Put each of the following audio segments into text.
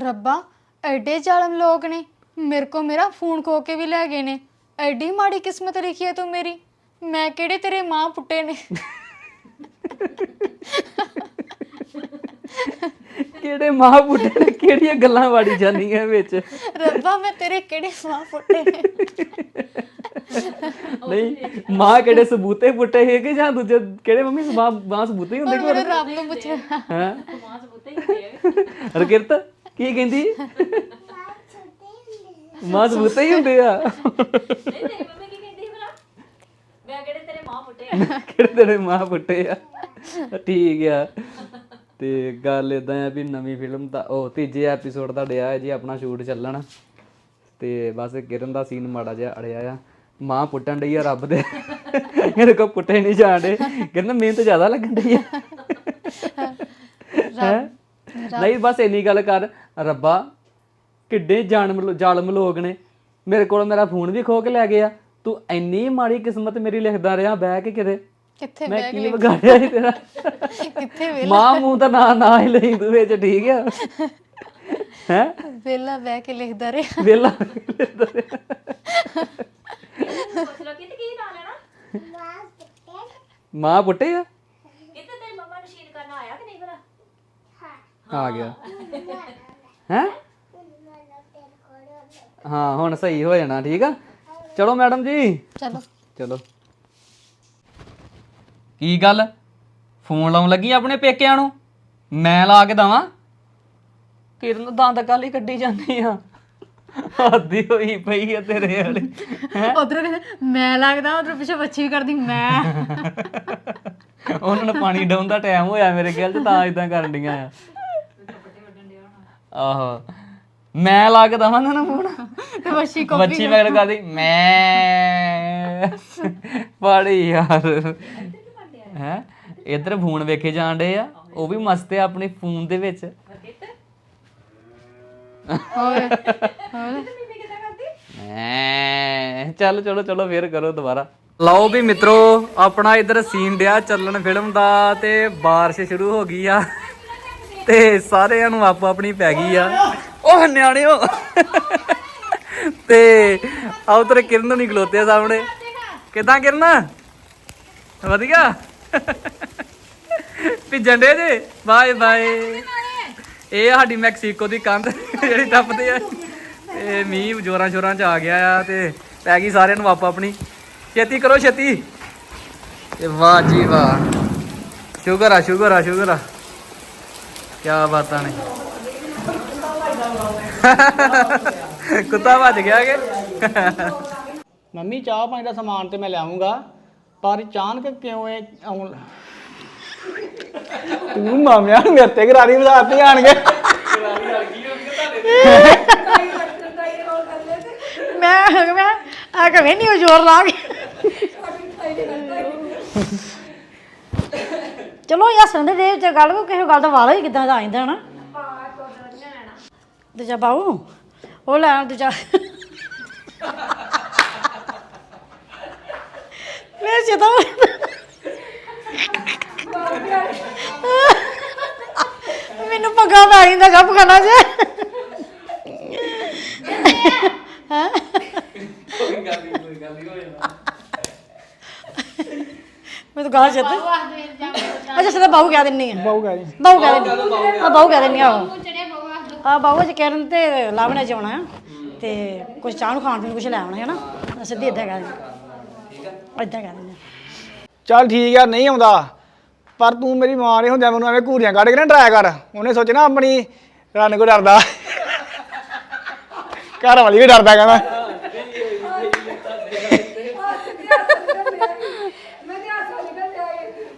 ਰੱਬਾ ਐਡੇ ਜ਼ਾਲਮ ਲੋਕ ਨੇ। ਮੇਰੇ ਕੋ ਮੇਰਾ ਫੋਨ ਖੋ ਕੇ ਵੀ ਲੈ ਗਏ ਨੇ। ਐਡੀ ਮਾੜੀ ਕਿਸਮਤ ਲਿਖੀ ਹੈ ਤੂੰ ਮੇਰੀ। ਮੈਂ ਕਿਹੜੇ ਤੇਰੇ ਮਾਂ ਪੁੱਟੇ ਨੇ? ਕਿਹੜੇ ਮਾਂ ਬੁੱਢੇ ਨੇ? ਕਿਹੜੀਆਂ ਗੱਲਾਂ ਵਾੜੀ ਜਾਂਦੀਆਂ ਵਿੱਚ? ਰੱਬਾ ਮੈਂ ਤੇਰੇ ਕਿਹੜੇ ਮਾਂ ਪੁੱਟੇ ਨੇ? ਨਹੀਂ ਮਾਂ ਕਿਹੜੇ ਸਬੂਤੇ ਪੁੱਟੇ ਹੈਗੇ ਜਾਂ ਦੂਜੇ ਕਿਹੜੇ ਮੰਮੀ ਮਾਂ ਮਾਂ ਸਬੂਤੇ ਹੀ ਹੁੰਦੇ ਮੇਰੇ ਰੱਬ ਨੂੰ ਪੁੱਛਿਆ ਹੈ? ਰਕਿਰਤ ਕੀ ਕਹਿੰਦੀ? ਮਾਂ ਸਬੂਤੇ ਹੀ ਹੁੰਦੇ ਆ। ਕਿਹੜੇ ਤੇਰੇ ਮਾਂ ਪੁੱਟੇ ਆ? ਠੀਕ ਆ। ਤੇ ਗੱਲ ਇਦਾਂ ਆ ਵੀ ਨਵੀਂ ਫਿਲਮ ਦਾ ਉਹ ਤੀਜੇ ਐਪੀਸੋਡ ਦਾ ਡਿਆ ਹੈ ਜੀ ਆਪਣਾ ਸ਼ੂਟ ਚੱਲਣ। ਤੇ ਬਸ ਕਿਰਨ ਦਾ ਸੀਨ ਮਾੜਾ ਜਿਹਾ ਅੜਿਆ ਆ। ਮਾਂ ਪੁੱਟਣ ਡਈ ਆ ਰੱਬ ਦੇ। ਇਹਦੇ ਕੋ ਪੁੱਟੇ ਨਹੀਂ ਜਾਣਦੇ ਕਹਿੰਦਾ ਮਿਹਨਤ ਜ਼ਿਆਦਾ ਲੱਗਣ ਡਈ ਆ? ਨਹੀਂ ਬਸ ਇੰਨੀ ਗੱਲ ਕਰ ਰੱਬਾ ਕਿੱਡੇ ਜਾਨਮ ਜ਼ਾਲਮ ਲੋਕ ਨੇ। ਮੇਰੇ ਕੋਲ ਮੇਰਾ ਫੋਨ ਵੀ ਖੋ ਕੇ ਲੈ ਗਿਆ। ਤੂੰ ਇੰਨੀ ਮਾੜੀ ਕਿਸਮਤ ਮੇਰੀ ਲਿਖਦਾ ਰਿਹਾ ਬਹਿ ਕੇ ਕਿਤੇ। ਕਿੱਥੇ ਮੈਂ ਕੀ ਵਿਗਾੜਿਆ ਸੀ ਤੇਰਾ? ਕਿੱਥੇ ਵੇ- ਮਾਂ ਮੂੰਹ ਤਾਂ ਨਾ ਨਾ ਹੀ ਲਈ ਤੂੰ ਵਿੱਚ ਠੀਕ ਆ। ਹੈ? ਵੇਲਾ ਬਹਿ ਕੇ ਲਿਖਦਾ ਰਿਹਾ। ਵੇਲਾ ਮਾਂ ਪੁੱਟੇ ਆ? ਆ ਗਿਆ। ਹੈ? ਹਾਂ ਹੁਣ ਸਹੀ ਹੋ ਜਾਣਾ ਠੀਕ ਆ? ਚਲੋ ਮੈਡਮ ਜੀ। ਚਲੋ। ਚਲੋ। ਕੀ ਗੱਲ? ਫੋਨ ਲਾਉਣ ਲੱਗੀ ਆਪਣੇ ਪੇਕਿਆਂ ਨੂੰ? ਮੈਂ ਲਾ ਕੇ ਦਵਾਂ? ਕਿਰਨ ਦੰਦ ਕੱਲ ਹੀ ਕੱਢੀ ਜਾਂਦੀ ਆ। ਆਦੀ ਹੋਈ ਪਈ ਆ ਤੇਰੇ ਵਾਲੇ। ਉਧਰ ਮੈਂ ਲੱਗਦਾ ਉਧਰ ਪਿੱਛੇ ਬੱਚੀ ਵੀ ਕਰਦੀ ਮੈਂ। ਉਹਨਾਂ ਨੂੰ ਪਾਣੀ ਡਾਉਣ ਦਾ ਟਾਈਮ ਹੋਇਆ ਮੇਰੇ ਖਿਆਲ ਚ ਤਾਂ ਇਦਾਂ ਕਰਨ ਡੀਆਂ ਆ। ਆਹੋ। ਮੈਂ ਲਾ ਕੇ ਦਵਾਂ ਨਾ ਫੋਨ। ਤੇ ਬੱਚੀ ਕੋ ਬੱਚੀ ਮਗਰ ਕਰਦੀ ਮੈਂ। ਬੜੀ ਯਾਰ। ਹੈ? ਇਧਰ ਫੋਨ ਵੇਖੇ ਜਾਣ ਡੇ ਆ। ਉਹ ਵੀ ਮਸਤ ਆ ਆਪਣੇ ਫੋਨ ਦੇ ਵਿੱਚ। ਹੋਰ? ਹੋਰ? ਮੈਂ। ਚੱਲ ਚਲੋ ਚਲੋ ਫੇਰ ਕਰੋ ਦੁਬਾਰਾ। ਲਓ ਵੀ ਮਿੱਤਰੋ ਆਪਣਾ ਇਧਰ ਸੀਨ ਡਿਆ ਚੱਲਣ ਫਿਲਮ ਦਾ ਤੇ ਬਾਰਿਸ਼ ਸ਼ੁਰੂ ਹੋ ਗਈ ਆ। ਤੇ ਸਾਰਿਆਂ ਨੂੰ ਆਪੋ ਆਪਣੀ ਪੈ ਗਈ ਆ। ਉਹ ਨਿਆਣਿਓ। ਤੇ ਆ ਤੇਰੇ ਕਿਰਨ ਨਹੀਂ ਖਲੋਤੇ ਸਾਹਮਣੇ। ਕਿਦਾਂ ਕਿਰਨ? ਵਧੀਆ। ਭਿੱਜਣ ਡੇ ਜੇ? Bye bye. ਇਹ ਸਾਡੀ ਮੈਕਸੀਕੋ ਦੀ ਕੰਧ ਜਿਹੜੀ ਟੱਪਦੇ ਆ। ਤੇ ਮੀਂਹ ਜੋਰਾਂ ਸ਼ੋਰਾਂ ਚ ਆ ਗਿਆ ਆ ਤੇ ਪੈ ਗਈ ਸਾਰਿਆਂ ਨੂੰ ਆਪੋ ਆਪਣੀ। ਛੇਤੀ ਕਰੋ ਛੇਤੀ। ਤੇ ਵਾਹ ਜੀ ਵਾਹ। ਸ਼ੁਕਰ ਆ ਸ਼ੁਕਰ ਆ ਸ਼ੁਕਰ ਆ। ਕੀ ਬਾਤਾਂ ਨੇ। ਕੁੱਤਾ ਭੱਜ ਗਿਆ ਕਿ? ਮੰਮੀ ਚਾਹ ਪਾਣੀ ਦਾ ਸਮਾਨ ਤੇ ਮੈਂ ਲਿਆਉਂਗਾ ਪਰ ਅਚਾਨਕ ਕਿਉਂ ਇਹ ਆਉਣ ਤੂੰ ਮਾਮਿਆਂ ਨੂੰ ਮੇਰੇ ਤੇ ਗਰਾਰੀ ਵਧਾਤੀ ਆਣਗੇ। ਮੈਂ ਮੈਂ ਆ ਕਵੇ ਨਹੀਂ ਉਹ ਜ਼ੋਰ ਲਾ ਕੇ। ਚਲੋ ਯਾ ਸੰਦੇ ਦੇ ਵਿੱਚ ਗੱਲ ਕੋ ਕਿਸੇ ਗੱਲ ਦਾ ਵਾਲਾ ਹੀ ਕਿਦਾਂ ਦਾ ਆ ਜਾਂਦਾ ਨਾ ਦੂਜਾ ਬਾਉ ਉਹ ਲੈ ਦੂਜਾ। ਮੈਂ ਜਦੋਂ ਮੈਨੂੰ ਪੱਗਾ ਪੈ ਜਾਂਦਾ ਗੱਪ ਖਾਣਾ ਜੇ। ਹਾਂ? ਮੈਂ ਤਾਂ ਗਾਲ ਚੱਦ ਅੱਛਾ ਸਿੱਧਾ ਬਾਹੂ ਕਹਿ ਦਿੰਨੀ ਆ। ਬਾਊ ਗਾ ਜੀ ਬਾਹੂ ਕਹਿ ਦਿੰਨੀ। ਆ ਬਾਹੂ ਕਹਿ ਦਿੰਨੀ ਆ। ਆ ਬਾਹੂ ਚ ਕਰਨ ਤੇ ਲਾਵਣੇ ਚ ਆਉਣਾ ਆ। ਤੇ ਕੁਝ ਚਾਹ ਨੂੰ ਖਾਣ ਪੀਣ ਨੂੰ ਕੁਝ ਲੈ ਆਉਣਾ ਹੈ ਨਾ ਸਿੱਧੀ ਇਦਾਂ ਕਹਿ ਦਿੰਦੀ ਇਦਾਂ ਕਹਿ ਦਿੰਦੀ ਚੱਲ ਠੀਕ ਆ ਨਹੀਂ ਆਉਂਦਾ। ਪਰ ਤੂੰ ਮੇਰੀ ਮਾਂ ਨੇ ਹੁੰਦਿਆਂ ਮੈਨੂੰ ਐਵੇਂ ਘੂਰੀਆਂ ਕੱਢ ਕੇ ਨਾ ਡਰਾਇਆ ਕਰ। ਉਹਨੇ ਸੋਚਣਾ ਆਪਣੀ ਰਨ ਕੋ ਡਰਦਾ। ਘਰ ਵਾਲੀ ਵੀ ਡਰਦਾ ਕਹਿੰਦਾ।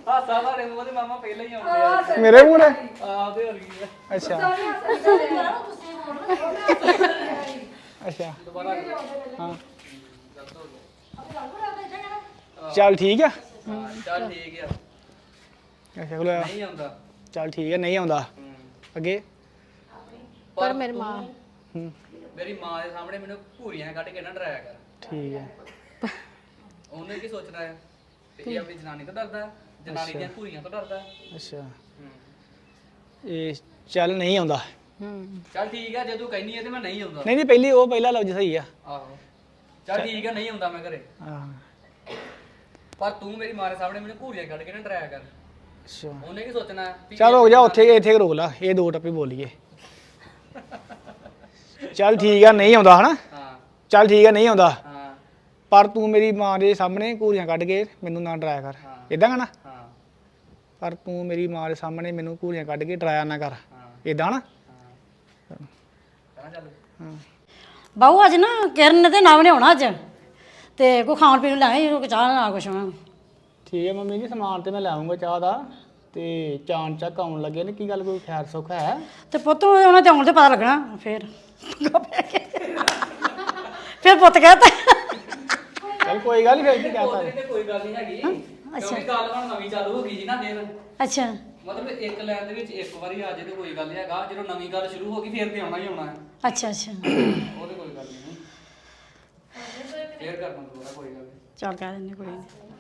ਹਾਸਾ ਤੁਹਾਡੇ ਮੂੰਹ ਤੇ ਮਾਮਾ ਪਹਿਲਾਂ ਹੀ ਆਉਂਦੇ ਆ। ਮੇਰੇ ਮੂੰਹ ਨੇ? ਆਪਦੇ ਹੋਰ ਕੀ ਆ। ਅੱਛਾ। ਅੱਛਾ। ਹਾਂ। ਚੱਲ ਠੀਕ ਆ? ਚੱਲ ਠੀਕ ਆ। ਅੱਛਾ ਨਹੀਂ ਆਉਂਦਾ। ਚੱਲ ਠੀਕ ਆ ਨਹੀਂ ਆਉਂਦਾ। ਅੱਗੇ? ਪਰ ਮੇਰੀ ਮਾਂ। ਹੂੰ। ਮੇਰੀ ਮਾਂ ਦੇ ਸਾਹਮਣੇ ਮੈਨੂੰ ਭੂਰੀਆਂ ਕੱਢ ਕੇ ਨਾ ਡਰਾਇਆ ਕਰ। ਠੀਕ ਆ। ਉਹਨੇ ਕੀ ਸੋਚਣਾ ਹੈ ਤੇ ਇਹ ਆਪਣੀ ਜਨਾਨੀ ਤੋਂ ਡਰਦਾ। ਹੈ, ਜਨਾਨੀ ਦੀਆਂ ਭੂਰੀਆਂ ਤੋਂ ਡਰਦਾ। ਹੈ। ਅੱਛਾ। ਹੂੰ। ਇਹ ਚੱਲ ਨਹੀਂ ਆਉਂਦਾ। ਹੂੰ। ਚੱਲ ਠੀਕ ਆ ਜੇ ਤੂੰ ਕਹਿਨੀ ਹੈ ਤੇ ਮੈਂ ਨਹੀਂ ਆਉਂਦਾ। ਨਹੀਂ ਨਹੀਂ ਪਹਿਲੀ ਉਹ ਪਹਿਲਾ ਲਫ਼ਜ਼ ਸਹੀ ਆ। ਆਹੋ। ਚੱਲ ਠੀਕ ਆ ਨਹੀਂ ਆਉਂਦਾ ਮੈਂ ਘਰੇ। ਆਹ ਪਰ ਤੂੰ ਮੇਰੀ ਮਾਂ ਦੇ ਸਾਹਮਣੇ ਮੈਨੂੰ ਘੂਰੀਆਂ ਕੱਢ ਕੇ ਨਾ ਡਰਾਇਆ ਕਰ। ਅੱਛਾ। ਉਹਨੇ ਕੀ ਸੋਚਣਾ ਵੀ ਚੱਲ ਰੁਕ ਜਾ ਉੱਥੇ ਇੱਥੇ ਰੋਕ ਲਾ ਇਹ ਦੋ ਟੱਪੇ ਬੋਲੀਏ। ਚੱਲ ਠੀਕ ਆ ਨਹੀਂ ਆਉਂਦਾ ਹਨਾ? ਹਾਂ। ਚੱਲ ਠੀਕ ਆ ਨਹੀਂ ਆਉਂਦਾ। ਹਾਂ। ਪਰ ਤੂੰ ਮੇਰੀ ਮਾਂ ਦੇ ਸਾਹਮਣੇ ਘੂਰੀਆਂ ਕੱਢ ਕੇ ਮੈਨੂੰ ਨਾ ਡਰਾਇਆ ਕਰ। ਹਾਂ। ਇਦਾਂ ਨਾ? ਹਾਂ। ਪਰ ਤੂੰ ਮੇਰੀ ਮਾਂ ਦੇ ਸਾਹਮਣੇ ਮੈਨੂੰ ਘੂਰੀਆਂ ਕੱਢ ਕੇ ਡਰਾਇਆ ਨਾ ਕਰ। ਇਦਾਂ ਨਾ? ਬਾਹੂ ਅੱਜ ਨਾ ਕਿਰਨ ਨੇ ਤੇ ਨਾਮ ਨੇ ਆਉਣਾ ਅੱਜ। ਤੇ ਕੋਈ ਖਾਣ ਪੀਣ ਨੂੰ ਲਿਆਏ ਕੋਈ ਚਾਹ ਨਾਲ ਕੁਛ। ਨੂੰ ਠੀਕ ਹੈ ਮੰਮੀ ਜੀ ਸਮਾਨ ਤੇ ਮੈਂ ਲਾਉਂਗਾ ਚਾਹ ਦਾ। ਤੇ ਚਾਣ ਚੱਕ ਆਉਣ ਲੱਗੇ ਨੇ ਕੀ ਗੱਲ ਕੋਈ ਖੈਰ ਸੁੱਖ ਹੈ? ਤੇ ਪੁੱਤ ਉਹਨਾਂ ਤੇ ਆਉਣ ਤੇ ਪਤਾ ਲੱਗਣਾ ਫਿਰ। ਫਿਰ ਪੁੱਤ ਕਹਤਾ। ਚੱਲ ਕੋਈ ਗੱਲ ਨਹੀਂ ਫਿਰ ਕੀ ਕਹਤਾ? ਕੋਈ ਗੱਲ ਨਹੀਂ ਹੈਗੀ। ਕਿਉਂਕਿ ਗੱਲ ਹੁਣ ਨਵੀਂ ਚਾਲੂ ਹੋ ਗਈ ਜੀ ਨਾ ਫੇਰ ਅੱਛਾ। ਮਤਲਬ ਇੱਕ ਲਾਈਨ ਦੇ ਵਿੱਚ ਇੱਕ ਵਾਰੀ ਆ ਜੇ ਤੇ ਕੋਈ ਗੱਲ ਨੀ ਹੈਗਾ ਜਦੋਂ ਨਵੀਂ ਗੱਲ ਸ਼ੁਰੂ ਹੋ ਗਈ ਫੇਰ ਤੇ ਆਉਣਾ ਹੀ ਆਉਣਾ ਹੈ। ਅੱਛਾ ਅੱਛਾ। ਉਹ ਤੇ ਕੋਈ ਗੱਲ ਨਹੀਂ ਫੇਰ ਕਰ ਦੂੰਗਾ ਕੋਈ ਗੱਲ ਨਹੀਂ ਚੱਲ ਕਹਿ ਦਿੰਦੇ ਕੋਈ ਨਹੀਂ